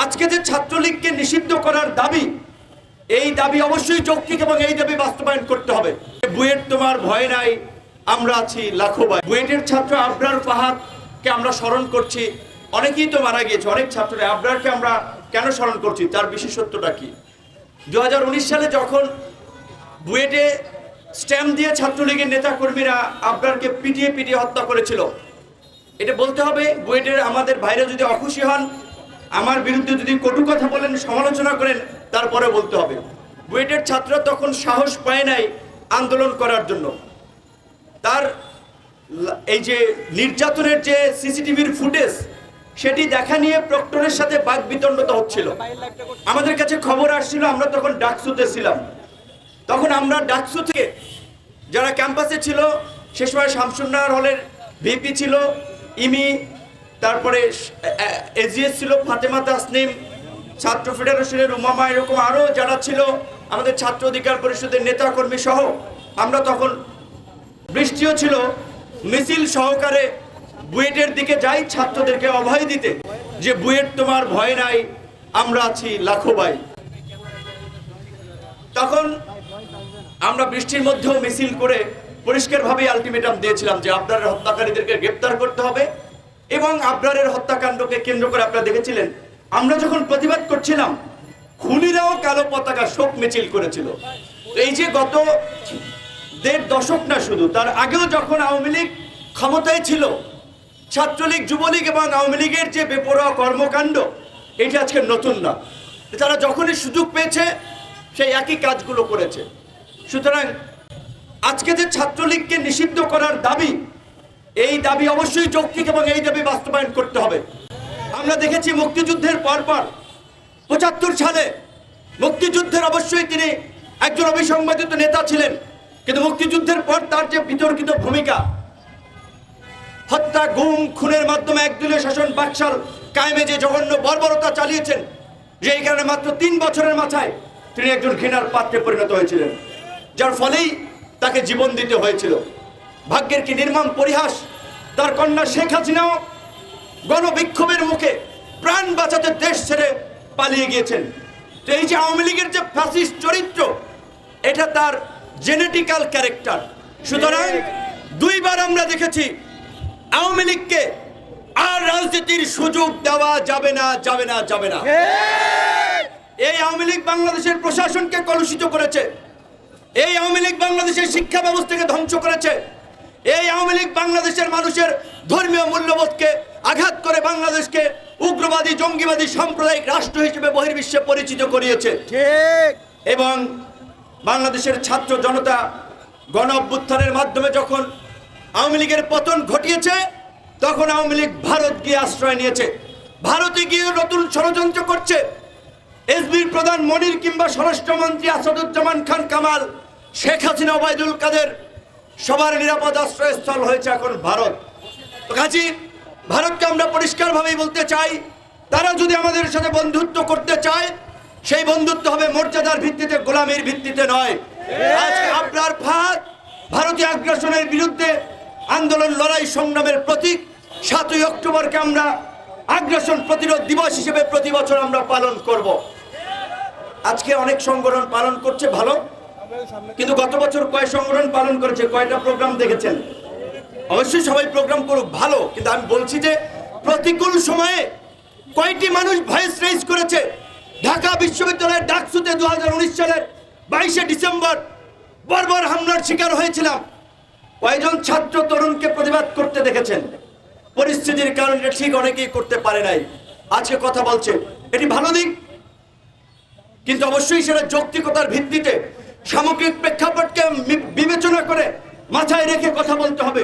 আজকে যে ছাত্রলীগকে নিষিদ্ধ করার দাবি, এই দাবি অবশ্যই যৌক্তিক এবং এই দাবি বাস্তবায়ন করতে হবে। বুয়েট তোমার ভয় নাই, আমরা আছি লাখো ভাই। বুয়েটের ছাত্র আবরার ফাহাদকে আমরা স্মরণ করছি। অনেকেই তো মারা গিয়েছে, অনেক ছাত্ররা আবরারকে আমরা কেন স্মরণ করছি? তার বিশেষত্বটা কি? দু হাজার উনিশ সালে যখন বুয়েটে স্ট্যাম্প দিয়ে ছাত্রলীগের নেতাকর্মীরা আবরারকে পিটিয়ে পিটিয়ে হত্যা করেছিল, এটা বলতে হবে বুয়েটের আমাদের ভাইরা যদি অখুশি হন আমার বিরুদ্ধে যদি কটু কথা বলেন, সমালোচনা করেন, তারপরে বলতে হবে। বুয়েটের ছাত্র তখন সাহস পায় নাই আন্দোলন করার জন্য। তার এই যে নির্যাতনের যে সিসিটিভির ফুটেজ, সেটি দেখা নিয়ে প্রক্টরের সাথে বাক বিতণ্ডতা হচ্ছিল। আমাদের কাছে খবর আসছিল, আমরা তখন ডাকসুতে ছিলাম। তখন আমরা ডাকসু থেকে যারা ক্যাম্পাসে ছিল, সে সময় শামসুন্নার হলের ভিপি ছিল, ইমি তারপরে এজিএস ছিল ফাতেমা তাসনিম, ছাত্র ফেডারেশনের উমামা, এরকম আরও যারা ছিল, আমাদের ছাত্র অধিকার পরিষদের নেতাকর্মী সহ, আমরা তখন বৃষ্টিও ছিল, মিছিল সহকারে বুয়েটের দিকে যাই ছাত্রদেরকে অভয় দিতে, যে বুয়েট তোমার ভয় নাই, আমরা আছি লাখো ভাই। তখন আমরা বৃষ্টির মধ্যেও মিছিল করে পরিষ্কারভাবে আলটিমেটাম দিয়েছিলাম যে আবরারের হত্যাকারীদেরকে গ্রেপ্তার করতে হবে এবং আবরারের হত্যাকাণ্ডকে কেন্দ্র করে আপনারা দেখেছিলেন, আমরা যখন প্রতিবাদ করছিলাম, খুনিরাও কালো পতাকা শোক মিছিল করেছিল। এই যে গত দেড় দশক না শুধু, তার আগেও যখন আওয়ামী লীগ ক্ষমতায় ছিল, ছাত্রলীগ, যুবলীগ এবং আওয়ামী লীগের যে বেপরোয়া কর্মকাণ্ড, এটা আজকে নতুন না। তারা যখনই সুযোগ পেয়েছে, সেই একই কাজগুলো করেছে। সুতরাং আজকে যে ছাত্রলীগকে নিষিদ্ধ করার দাবি এই দাবি অবশ্যই যৌক্তিক এবং এই দাবি বাস্তবায়ন করতে হবে। আমরা দেখেছি মুক্তিযুদ্ধের পরপর পঁচাত্তর সালে মুক্তিযুদ্ধের অবশ্যই তিনি একজন অবিসংবাদিত নেতা ছিলেন, কিন্তু মুক্তিযুদ্ধের পর তার যে বিতর্কিত ভূমিকা, হত্যা, গুম, খুনের মাধ্যমে একদলীয় শাসন বাকশাল কায়েমে যে জঘন্য বর্বরতা চালিয়েছেন, যে এই কারণে মাত্র তিন বছরের মাথায় তিনি একজন ঘৃণার পাত্রে পরিণত হয়েছিলেন, যার ফলেই তাকে জীবন দিতে হয়েছিল। ভাগ্যের কি নির্মম পরিহাস? তার কন্যা শেখ হাসিনাও গণবিক্ষোভের মুখে প্রাণ বাঁচাতে দেশ ছেড়ে পালিয়ে গিয়েছেন। তো এই যে আওয়ামী লীগের যে ফ্যাসিস্ট চরিত্র, এটা তার জেনেটিক্যাল ক্যারেক্টার সুতরাং দুইবার আমরা দেখেছি আওয়ামী লীগকে আর রাজনীতির সুযোগ দেওয়া যাবে না যাবে না যাবে না। এই আওয়ামী লীগ বাংলাদেশের প্রশাসনকে কলুষিত করেছে। এই আওয়ামী লীগ বাংলাদেশের শিক্ষা ব্যবস্থাকে ধ্বংস করেছে। আওয়ামী বাংলাদেশের মানুষের ধর্মীয় মূল্যবোধকে আঘাত করে বাংলাদেশকে উগ্রবাদী জঙ্গিবাদী সাম্প্রদায়িক রাষ্ট্র হিসেবে বহির্বিশ্বে পরিচিত করিয়েছে। ঠিক। এবং বাংলাদেশের ছাত্র জনতা গণ অভ্যুত্থানের মাধ্যমে যখন আওয়ামী লীগের পতন ঘটিয়েছে তখন আওয়ামী লীগ ভারত গিয়ে আশ্রয় নিয়েছে। ভারতে গিয়ে নতুন ষড়যন্ত্র করছে। এসবির প্রধান মনির কিংবা স্বরাষ্ট্রমন্ত্রী আসাদুজ্জামান খান কামাল শেখ হাসিনা ওবায়দুল কাদের সবার নিরাপদ আশ্রয়স্থল হয়েছে এখন ভারত। কাজী, ভারতকে আমরা পরিষ্কারভাবেই বলতে চাই, তারা যদি আমাদের সাথে বন্ধুত্ব করতে চায়, সেই বন্ধুত্ব হবে মর্যাদার ভিত্তিতে, গোলামীর ভিত্তিতে নয়। আজকে আপনার ফাঁদ, ভারতীয় আগ্রাসনের বিরুদ্ধে আন্দোলন, লড়াই, সংগ্রামের প্রতীক। সাতই অক্টোবরকে আমরা আগ্রাসন প্রতিরোধ দিবস হিসেবে প্রতি বছর আমরা পালন করব। আজকে অনেক সংগঠন পালন করছে ভালো। কিন্তু গত বছর কয় সংগঠন পালন করেছে, কয়টা প্রোগ্রাম দেখেছেন? অবশ্যই সবাই প্রোগ্রাম করুক, ভালো, কিন্তু আমি বলছি যে প্রতিকূল সময়ে কয়টি মানুষ ভয়েস রেজ করেছে? ঢাকা বিশ্ববিদ্যালয়ের ডাকসুতে দু সালের বাইশে ডিসেম্বর বর্বর হামলার শিকার হয়েছিলাম। কয়জন ছাত্র তরুণকে প্রতিবাদ করতে দেখেছেন? পরিস্থিতির কারণে ঠিক অনেকেই করতে পারে নাই। আজকে কথা বলছে, এটি ভালো দিক, কিন্তু অবশ্যই সেটা যৌক্তিকতার ভিত্তিতে সামগ্রিক প্রেক্ষাপটকে বিবেচনা করে মাথায় রেখে কথা বলতে হবে।